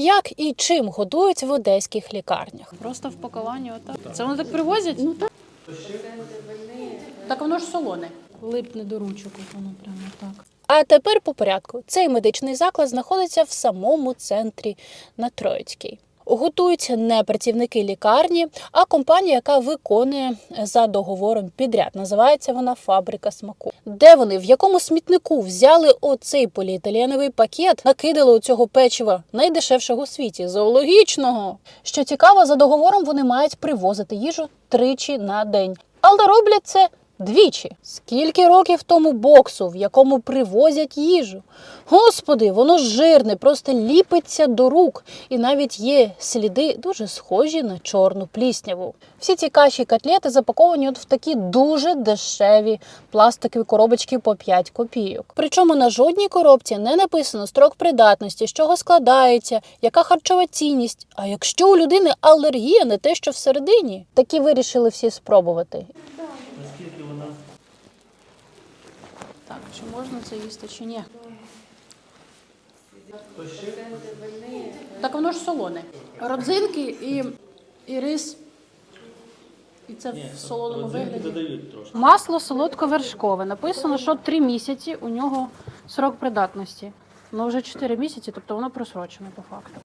Як і чим годують в одеських лікарнях? Просто в пакуванні отак. Це вони так привозять? Ну так. Так воно ж солоне. Липне до ручок, от воно прямо так. А тепер по порядку. Цей медичний заклад знаходиться в самому центрі на Троїцькій. Готують не працівники лікарні, а компанія, яка виконує за договором підряд. Називається вона Фабрика смаку. Де вони, в якому смітнику взяли оцей поліетиленовий пакет, накидали у цього печива найдешевшого у світі, зоологічного. Що цікаво, за договором вони мають привозити їжу тричі на день, але роблять це Двічі. Скільки років тому боксу, в якому привозять їжу? Господи, воно жирне, просто ліпиться до рук, і навіть є сліди дуже схожі на чорну плісняву. Всі ці каші котлети запаковані от в такі дуже дешеві пластикові коробочки по 5 копійок. Причому на жодній коробці не написано строк придатності, з чого складається, яка харчова цінність. А якщо у людини алергія не те, що всередині, такі вирішили всі спробувати. Наскільки вона? Так, чи можна це їсти, чи ні? Так воно ж солоне. Родзинки і, і рис. І це в солоному вигляді. Масло солодковершкове. Написано, що 3 місяці у нього срок придатності. Ну вже 4 місяці, тобто воно просрочене по факту.